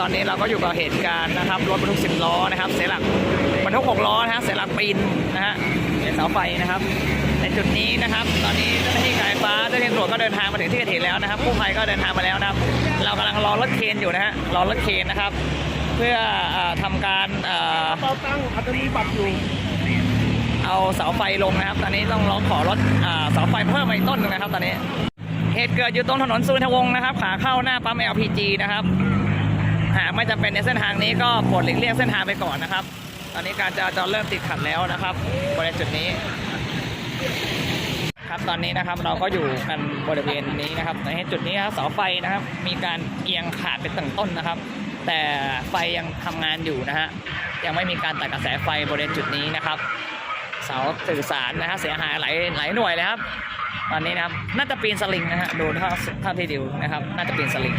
ตอนนี้เราก็อยู่กับเหตุการณ์นะครับรถบรรทุกสิบล้อนะครับ เสียหลักบรรทุกหกล้อนะฮะเสียหลักปีนนะฮะเสาไฟนะครับ ในจุดนี้นะครับ ตอนนี้เจ้าหน้าที่การไฟฟ้าเจ้าหน้าที่ตำรวจก็เดินทางมาถึงที่เกิดเหตุแล้วนะครับกู้ภัยก็เดินทางมาแล้วนะครับ เรากำลังรอรถเคนอยู่นะฮะรอรถเคนนะครับ เพื่อเอ่อทำการเอ่อเป้าตั้งอาจจะมีบัตรอยู่เอาเสาไฟลงนะครับ ตอนนี้ต้องร้องขอรถอ่าเสาไฟเพิ่มมาอีกต้นหนึงนะครับ ตอนนี้เหตุเกิดอยู่ตรงถนนสุวินทวงศ์นะครับ ขาเข้าหน้าปั๊ม LPG นะครับ หากไม่จำเป็นในเส้นทางนี้ก็โปรดหลีกเลี่ยงเส้นทางไปก่อนนะครับ ตอนนี้การจราจรเริ่มติดขัดแล้วนะครับบริเวณจุดนี้ ครับตอนนี้นะครับเราก็อยู่กันบริเวณนี้นะครับในจุดนี้ครับเสาไฟนะครับ มีการเอียงขาดเป็นตั้งต้นนะครับ แต่ไฟยังทำงานอยู่นะฮะยังไม่มีการตัดกระแสไฟบริเวณจุดนี้นะครับ เสาสื่อสารนะฮะเสียหายหลายหลายหน่วยเลยครับตอนนี้นะครับน่าจะปีนสลิงนะฮะดูเท่าเท่าที่ดูนะครับ น่าจะปีนสลิง